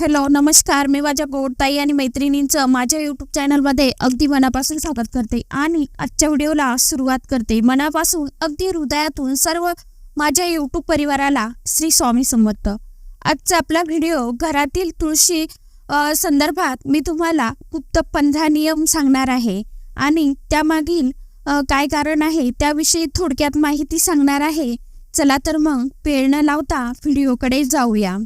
Hello नमस्कार. मी माझ्या गोडताई आणि मैत्रिणींचं माझ्या यूट्यूब चॅनलमध्ये अगदी मनापासून स्वागत करते आणि आजच्या व्हिडिओला सुरुवात करते. मनापासून अगदी हृदयातून सर्व माझ्या यूट्यूब परिवाराला श्री स्वामी समर्थ आजचा आपला व्हिडिओ घरातील तुळशी संदर्भात मी तुम्हाला गुप्त पंधरा नियम सांगणार आहे आणि त्यामागील काय कारण आहे त्याविषयी थोडक्यात माहिती सांगणार आहे. चला तर मग पेळ न लावता व्हिडिओकडे जाऊया.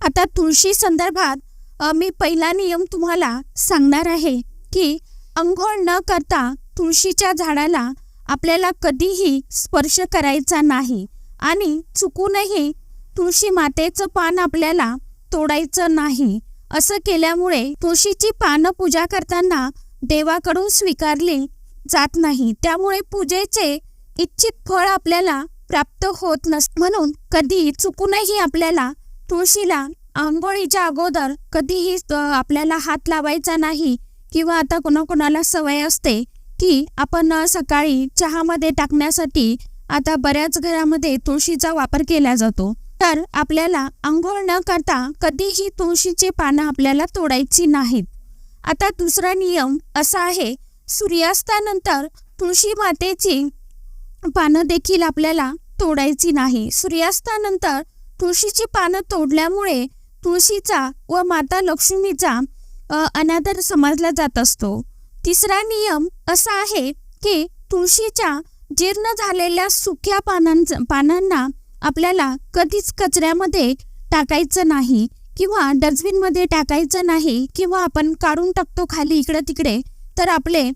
आता तुळशी संदर्भात मी पहिला नियम तुम्हाला सांगणार आहे की अंघोळ न करता तुळशीच्या झाडाला आपल्याला कधीही स्पर्श करायचा नाही आणि चुकूनही तुळशी मातेचं पान आपल्याला तोडायचं नाही. असं केल्यामुळे तुळशीची पानं पूजा करताना देवाकडून स्वीकारली जात नाही. त्यामुळे पूजेचे इच्छित फळ आपल्याला प्राप्त होत नस म्हणून कधी चुकूनही आपल्याला तुळशीला आंघोळीच्या अगोदर कधीही आपल्याला हात लावायचा नाही किंवा आता कोणाकोणाला सवय असते की आपण सकाळी चहामध्ये टाकण्यासाठी आता बऱ्याच घरामध्ये तुळशीचा वापर केला जातो. तर आपल्याला आंघोळ न करता कधीही तुळशीची पानं आपल्याला तोडायची नाहीत. आता दुसरा नियम असा आहे सूर्यास्तानंतर तुळशी मातेची पानं देखील आपल्याला तोडायची नाही. सूर्यास्तानंतर तुळशीची पानं तोडल्यामुळे तुळशीचा व माता लक्ष्मीचा अनादर समजला जात असतो. तिसरा नियम असा आहे की तुळशीच्या जीर्ण झालेल्या सुक्या पानांच पानांना आपल्याला कधीच कचऱ्यामध्ये टाकायचं नाही किंवा डस्टबिनमध्ये टाकायचं नाही किंवा आपण काढून टाकतो खाली इकडं तिकडे तर आपले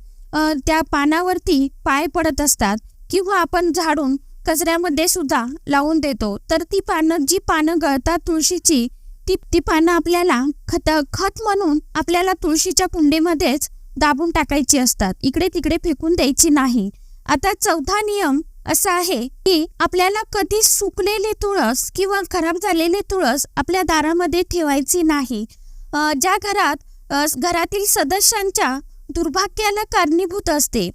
त्या पानावरती पाय पडत असतात किंवा आपण झाडून कचऱ्यामध्ये सुद्धा लावून देतो. तर ती पानं जी पानं गळतात तुळशीची ती ती पानं आपल्याला खत खत म्हणून आपल्याला तुळशीच्या कुंडीमध्येच दाबून टाकायची असतात. इकडे तिकडे फेकून द्यायची नाही. आता चौथा नियम असा आहे की आपल्याला कधी सुकलेली तुळस किंवा खराब झालेली तुळस आपल्या दारामध्ये ठेवायची नाही. ज्या घरात घरातील सदस्यांच्या दुर्भाग्याला कारणीभूत असते.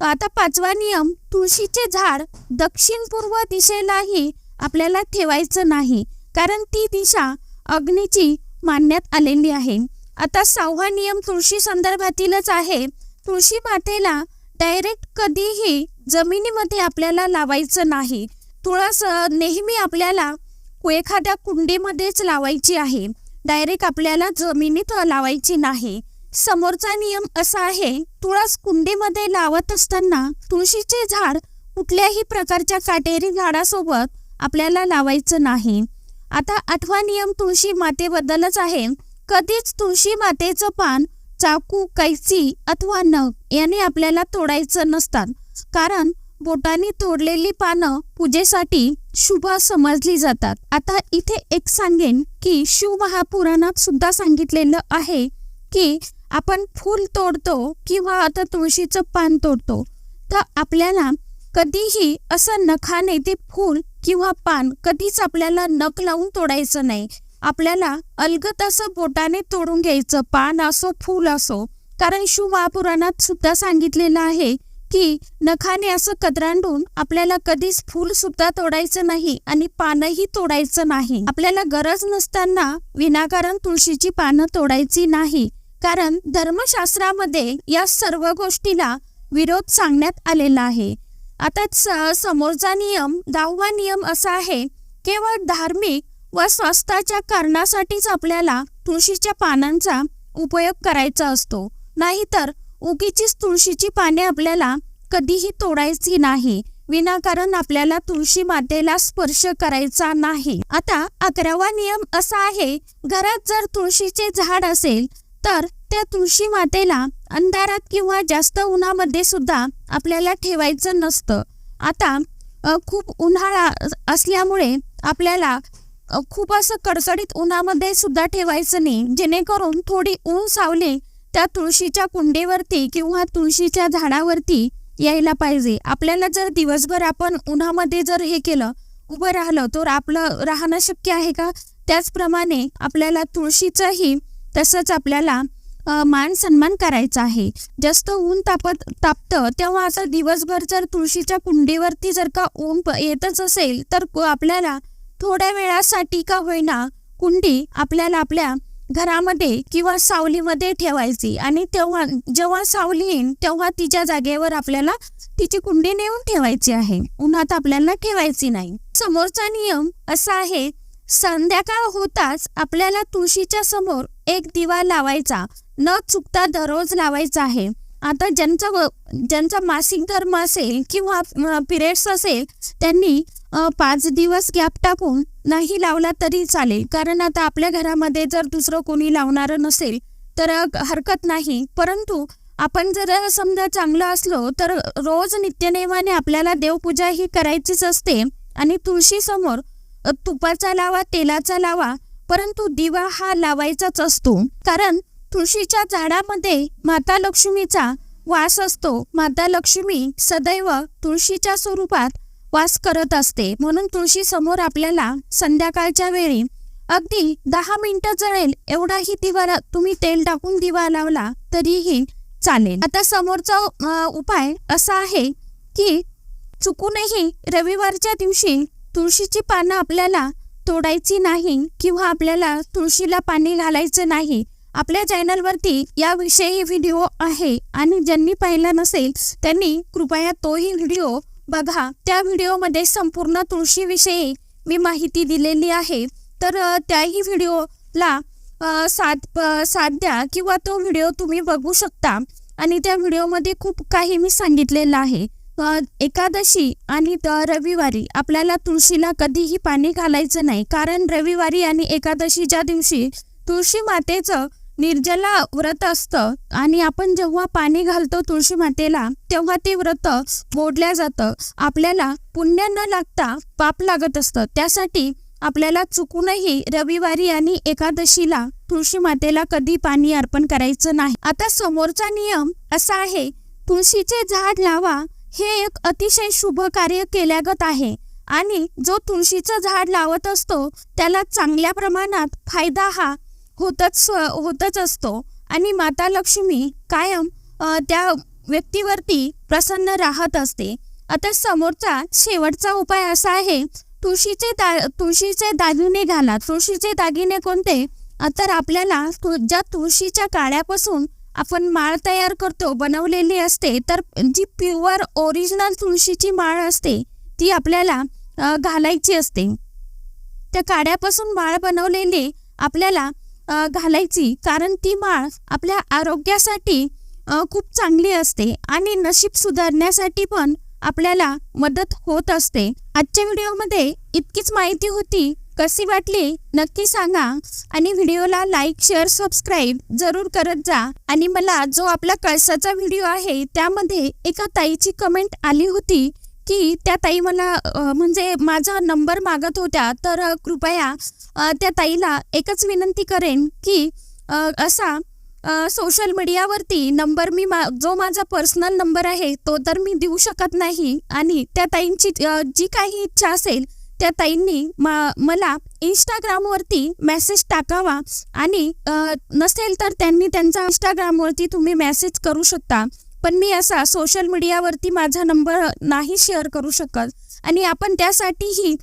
आता पाचवा नियम तुळशीचे झाड दक्षिण पूर्व दिशेलाही आपल्याला ठेवायचं नाही कारण ती दिशा अग्नीची मानण्यात आलेली आहे. आता सहावा नियम तुळशी संदर्भातीलच आहे. तुळशी मातेला डायरेक्ट कधीही जमिनीमध्ये आपल्याला लावायचं नाही. तुळस नेहमी आपल्याला एखाद्या कुंडीमध्येच लावायची आहे. डायरेक्ट आपल्याला जमिनीत लावायची नाही. समोरचा नियम असा आहे तुळस कुंडीमध्ये लावत असताना तुळशीचे झाड कुठल्याही प्रकारच्या काटेरी झाडासोबत आपल्याला लावायचं नाही. आता आठवा नियम तुळशी मातेबद्दलच आहे. कधीच तुळशी मातेचं पान चाकू कैची अथवा नग याने आपल्याला तोडायचं नसतात. कारण बोटांनी तोडलेली पानं पूजेसाठी शुभ समजली जातात. आता इथे एक सांगेन की शिव महापुराणात सुद्धा सांगितलेलं आहे की आपण फूल तोडतो किंवा आता तुळशीचं पान तोडतो तर आपल्याला कधीही असं नखाने ते फूल किंवा पान कधीच आपल्याला नख लावून तोडायचं नाही. आपल्याला अलगत असं बोटाने तोडून घ्यायचं पान असो फूल असो. कारण शिव महापुराणात सुद्धा सांगितलेलं आहे की नखाने असं कदरांडून आपल्याला कधीच फूल सुद्धा तोडायचं नाही आणि पानही तोडायचं नाही. आपल्याला गरज नसताना विनाकारण तुळशीची पानं तोडायची नाही. कारण धर्मशास्त्रामध्ये या सर्व गोष्टीला विरोध सांगण्यात आलेला आहे. आता स- समोरचा नियम दहावा नियम असा आहे केवळ धार्मिक व स्वास्थ्याच्या कारणासाठीच आपल्याला तुळशीच्या पानांचा उपयोग करायचा असतो. नाहीतर उगीचीच तुळशीची पाने आपल्याला कधीही तोडायची नाही. विनाकारण आपल्याला तुळशी मातेला स्पर्श करायचा नाही. आता अकरावा नियम असा आहे घरात जर तुळशीचे झाड असेल तर त्या तुळशी मातेला अंधारात किंवा जास्त उन्हामध्ये सुद्धा आपल्याला ठेवायचं नसतं. आता खूप उन्हाळा असल्यामुळे आपल्याला खूप असं कडसडीत उन्हामध्ये सुद्धा ठेवायचं नाही. जेणेकरून थोडी ऊन सावली त्या तुळशीच्या कुंडीवरती किंवा तुळशीच्या झाडावरती यायला पाहिजे. आपल्याला जर दिवसभर आपण उन्हामध्ये जर हे केलं उभं राहिलं तर आपलं राहणं शक्य आहे का? त्याचप्रमाणे आपल्याला तुळशीचंही तसंच आपल्याला मान सन्मान करायचा आहे. जास्त ऊन तापत तापतं तेव्हा आता दिवसभर जर तुळशीच्या कुंडीवरती जर का ऊन येतच असेल तर आपल्याला थोड्या वेळासाठी का होईना कुंडी आपल्याला आपल्या घरामध्ये किंवा सावलीमध्ये ठेवायची. आणि तेव्हा जेव्हा सावली येईन तेव्हा तिच्या जागेवर आपल्याला तिची कुंडी नेऊन ठेवायची आहे. उन्हात आपल्याला ठेवायची नाही. समोरचा नियम असा आहे संध्याकाळ होताच आपल्याला तुळशीच्या समोर एक दिवा लावायचा. न चुकता दररोज लावायचा आहे. आता ज्यांचा ज्यांचा मासिक धर्म असेल किंवा पिरियड्स असेल त्यांनी पाच दिवस गॅप टाकून नाही लावला तरी चालेल. कारण आता आपल्या घरामध्ये जर दुसरं कोणी लावणारं नसेल तर हरकत नाही. परंतु आपण जर समजा चांगलं असलो तर रोज नित्यनेमाने आपल्याला देवपूजा ही करायचीच असते. आणि तुळशी समोर तुपाचा लावा तेलाचा लावा परंतु दिवा हा लावायचाच असतो. कारण तुळशीच्या झाडामध्ये माता लक्ष्मीचा वास असतो. माता लक्ष्मी सदैव तुळशीच्या स्वरूपात वास करत असते. म्हणून तुळशी समोर आपल्याला संध्याकाळच्या वेळी अगदी दहा मिनिटं जळेल एवढाही दिवा तुम्ही तेल टाकून दिवा लावला तरीही चालेल. आता समोरचा उपाय असा आहे की चुकूनही रविवारच्या दिवशी तुळशीची पानं आपल्याला तोडायची नाही किंवा आपल्याला तुळशीला पाणी घालायचं नाही. आपल्या चॅनलवरती याविषयी व्हिडिओ आहे आणि ज्यांनी पाहिला नसेल त्यांनी कृपया तोही व्हिडिओ बघा. त्या व्हिडिओमध्ये संपूर्ण तुळशीविषयी मी माहिती दिलेली आहे. तर त्याही व्हिडिओला साथ साथ द्या किंवा तो व्हिडिओ तुम्ही बघू शकता. आणि त्या व्हिडिओमध्ये खूप काही मी सांगितलेलं आहे. एकादशी आणि रविवारी आपल्याला तुळशीला कधीही पाणी घालायचं नाही. कारण रविवारी आणि एकादशीच्या दिवशी तुळशी मातेचं निर्जला व्रत असतं आणि आपण जेव्हा पाणी घालतो तुळशी मातेला तेव्हा ते व्रत मोडल्या जातं. आपल्याला पुण्य न लागता पाप लागत असतं. त्यासाठी आपल्याला चुकूनही रविवारी आणि एकादशीला तुळशी मातेला कधी पाणी अर्पण करायचं नाही. आता समोरचा नियम असा आहे तुळशीचे झाड लावा हे एक अतिशय शुभ कार्य केल्यागत आहे आणि जो तुळशीचं झाड लावत असतो त्याला चांगल्या प्रमाणात फायदा हा होतच होतच असतो. आणि माता लक्ष्मी कायम त्या व्यक्तीवरती प्रसन्न राहत असते. आता समोरचा शेवटचा उपाय असा आहे तुळशीचे दा तुळशीचे दागिने घाला. तुळशीचे दागिने कोणते? तर आपल्याला तु- ज्या तुळशीच्या काळ्यापासून आपण माळ तयार करतो बनवलेली असते तर जी प्युअर ओरिजिनल तुळशीची माळ असते ती आपल्याला घालायची असते. त्या काड्यापासून माळ बनवलेली आपल्याला घालायची कारण ती माळ आपल्या आरोग्यासाठी खूप चांगली असते आणि नशीब सुधारण्यासाठी पण आपल्याला मदत होत असते. आजच्या व्हिडिओमध्ये इतकीच माहिती होती. कशी वाटली नक्की सांगा आणि व्हिडिओला लाईक शेअर सबस्क्राईब जरूर करत जा. आणि मला जो आपला कळसाचा व्हिडिओ आहे त्यामध्ये एका ताईची कमेंट आली होती की त्या ताई मला म्हणजे माझा नंबर मागत होत्या. तर कृपया त्या ताईला एकच विनंती करेन की असा सोशल मीडियावरती नंबर मी मा जो माझा पर्सनल नंबर आहे तो तर मी देऊ शकत नाही. आणि त्या ताईंची जी काही इच्छा असेल त्या ताईंनी मला इंस्टाग्रामवरती मेसेज टाकावा आणि नसेल तर त्यांनी त्यांचा इंस्टाग्रामवरती तुम्ही मेसेज करू शकता. पण मी असा सोशल मीडियावरती माझा नंबर नाही शेअर करू शकत. आणि आपण त्यासाठीही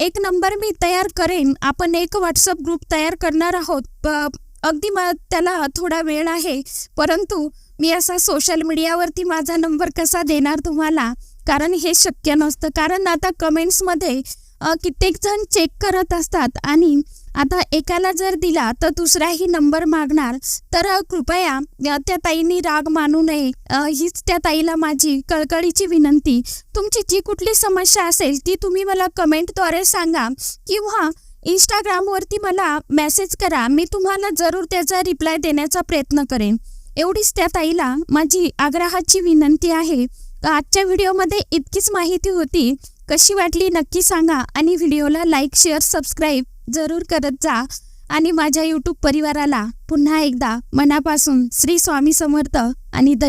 एक नंबर मी तयार करेन. आपण एक व्हॉट्सअप ग्रुप तयार करणार आहोत. अगदी मग त्याला थोडा वेळ आहे. परंतु मी असा सोशल मीडियावरती माझा नंबर कसा देणार तुम्हाला? कारण हे शक्य नसतं. कारण आता कमेंट्समध्ये कित्येकजण कित्येक जण चेक करत असतात आणि आता एकाला जर दिला तर दुसराही नंबर मागणार. तर कृपया त्या ताईंनी राग मानू नये. हीच त्या ताईला माझी कळकळीची विनंती. तुमची जी कुठली समस्या असेल ती तुम्ही मला कमेंटद्वारे सांगा किंवा इंस्टाग्रामवरती मला मेसेज करा. मी तुम्हाला जरूर त्याचा रिप्लाय देण्याचा प्रयत्न करेन. एवढीच त्या ताईला माझी आग्रहाची विनंती आहे. आजच्या व्हिडिओमध्ये इतकीच माहिती होती. कशी वाटली नक्की सांगा आणि व्हिडिओला लाईक शेअर सबस्क्राईब जरूर करत जा. आणि माझ्या यूट्यूब परिवाराला पुन्हा एकदा मनापासून श्री स्वामी समर्थ आणि